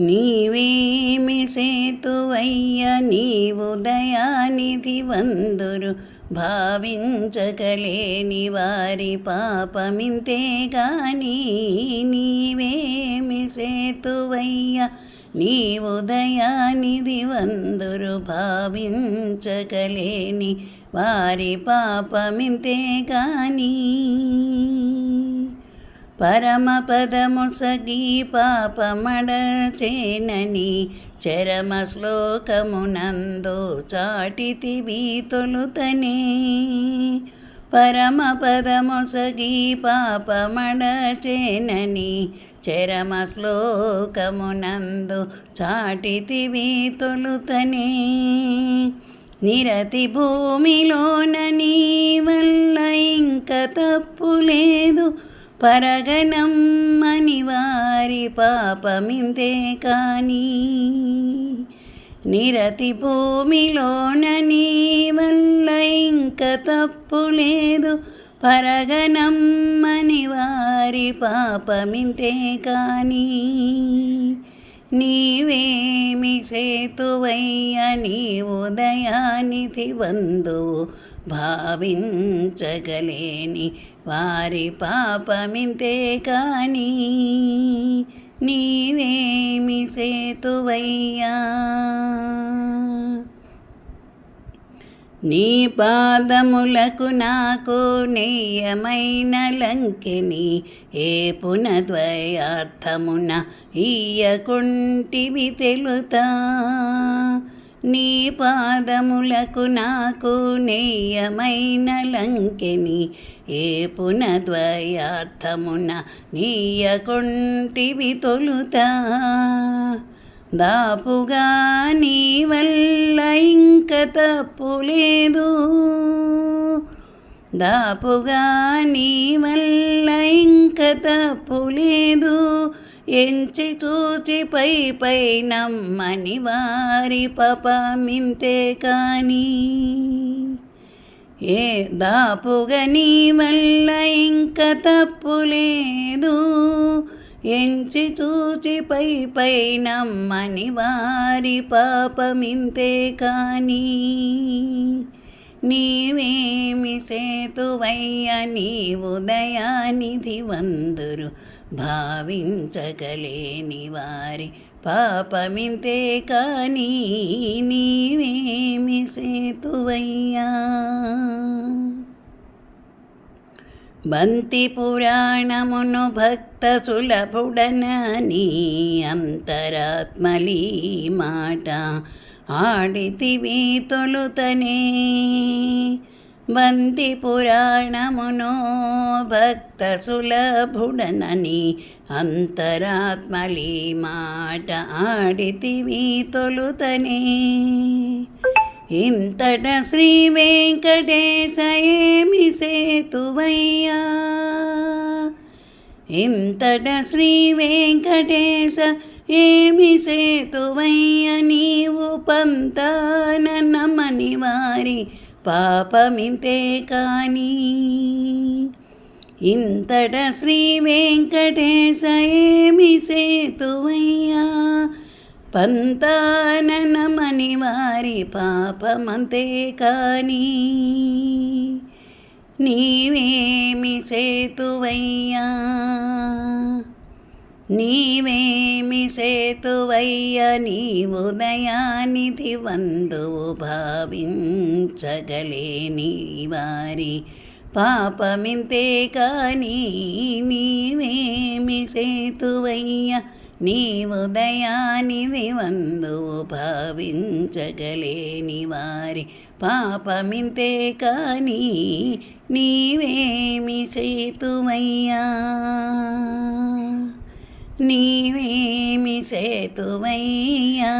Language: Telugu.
నీవేమి సేతువయ్య నీవు దయానిధి వందురు. భావించగలేని వారి పాపమింతే గాని నీవేమి సేతువయ్య నీవు దయానిధి వందురు. భావించగలేని వారి పాపమింతే గాని పరమపదము సగీ పాపమడచేనని చరమ శ్లోకమునందు చాటితివి తొలుతనే పరమపదము సగీ పాపమడచేనని చరమ శ్లోకమునందు చాటితివి తొలుతనే నిరతి భూమిలోన నీ వల్ల ఇంక తప్పు లేదు పరగనమ్మని వారి పాపమింతే కానీ నిరతి భూమిలోన నీ వల్ల ఇంక తప్పు లేదు. పరగనమ్మని వారి పాపమింతే కానీ నీవేమి సేతువయ్య నీవు దయానిధి వందువు భావించగలేని వారి పాపమింతే కానీ నీవేమి సేతువయ్యా? నీ పాదములకు నాకు నెయ్యమైన లంకెని ఏ పునద్వయార్థమున ఇయ్యకుంటివి తెలుతా? నీ పాదములకు నాకు నెయ్యమైన లంకెని ఏ పునద్వయార్థమున నీయకుంటివి తొలుత? దాపుగా నీ వల్ల ఇంక తప్పు లేదు దాపుగా నీ వల్ల ఇంక తప్పు లేదు ఎంచి చూచి పై పై నమ్మని వారి పాపమింతే కానీ ఏ దాపుగా నీ వల్ల ఇంక తప్పు లేదు. ఎంచి చూచి పై పై నమ్మని వారి పాపమింతే కానీ నీవేమి సేతువయ్య నీ ఉదయానిధి వందురు. భావించగలేని వారి పాపమింతే కానీ నీవేమి సేతువయ్యా? బంతి పురాణమును భక్త సులభుడనని అంతరాత్మలీ మాట ఆడితివి తొలుతనే. వంది పురాణమునో భక్త సులభుడనని అంతరాత్మలి మాట ఆడితివి తొలుతనే. ఇంతట శ్రీ వెంకటేశయమి సేతువయ్యా ఇంతట శ్రీ వెంకటేశ ఏమి సేతువయ్య నీవు పంతాన నమని వారి పాపమింతే కానీ. ఇంతట శ్రీ వెంకటేశయేమి సేతువయ్యా? పంతాననమని వారి పాపమంతే కానీ. నీవేమి సేతువయ్యా? నీవే సేతువయ్య నీవు దయానిధి వందువు భావించగలేని వారి పాపమింతే కానీ నీవేమి సేతువయ్య నీవు దయానిధి వందువు భావించగలేని వారి పాపమింతే కానీ నీవేమి సేతువయ్యా నీవేమి సేతువయ్యా